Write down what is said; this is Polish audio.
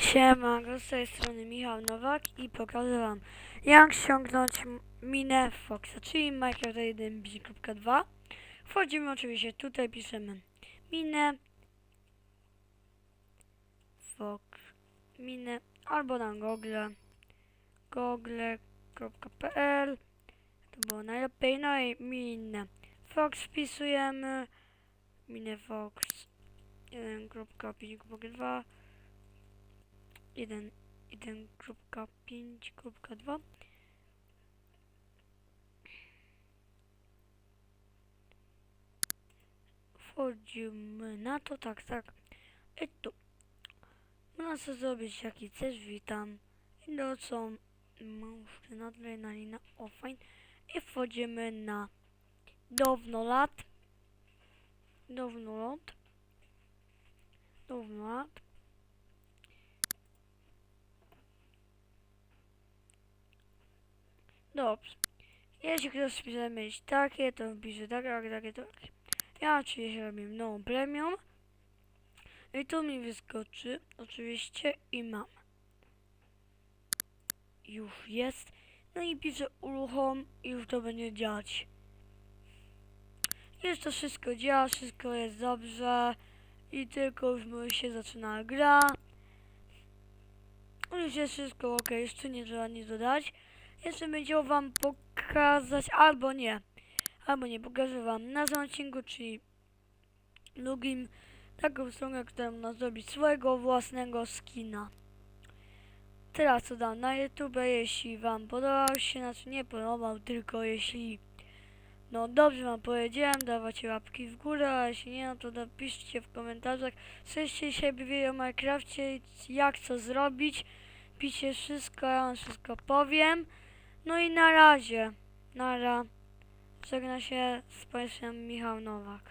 Siema, z tej strony Michał Nowak i pokażę wam jak ściągnąć minę Foxa, czyli Minecraft 1.2 Wchodzimy oczywiście tutaj, piszemy minę Fox minę albo na Google google.pl to było najlepiej, no i minę Fox wpisujemy minę Fox 1.5.2 1, 1.5.2 Wchodzimy na to, tak, tak. I tu. Można sobie zrobić jaki chcesz, witam. I są mąż nadrenalina offline. I wchodzimy na dawno lat. Dawno Dobrze. Jeśli ktoś chce mieć takie, to wpisze takie, takie, takie, takie. Ja oczywiście robię nową premium. I tu mi wyskoczy, oczywiście, i mam. Już jest. No i piszę uruchom i już to będzie działać. Już to wszystko działa, wszystko jest dobrze. I tylko już się zaczyna gra. Już jest wszystko ok, jeszcze nie trzeba nic dodać. Jeszcze będzie wam pokazać, albo nie, albo nie, pokażę wam na tym odcinku, czyli drugim, taką stronę, która można zrobić swojego własnego skina. Teraz co dam na YouTube, jeśli wam podobał się, znaczy nie podobał, tylko jeśli no dobrze wam powiedziałem, dawajcie łapki w górę, a jeśli nie, no to napiszcie w komentarzach, co się wie o Minecrafcie, jak co zrobić, piszcie wszystko, ja wam wszystko powiem. No i na razie. Nara. Żegna się z Państwem Michał Nowak.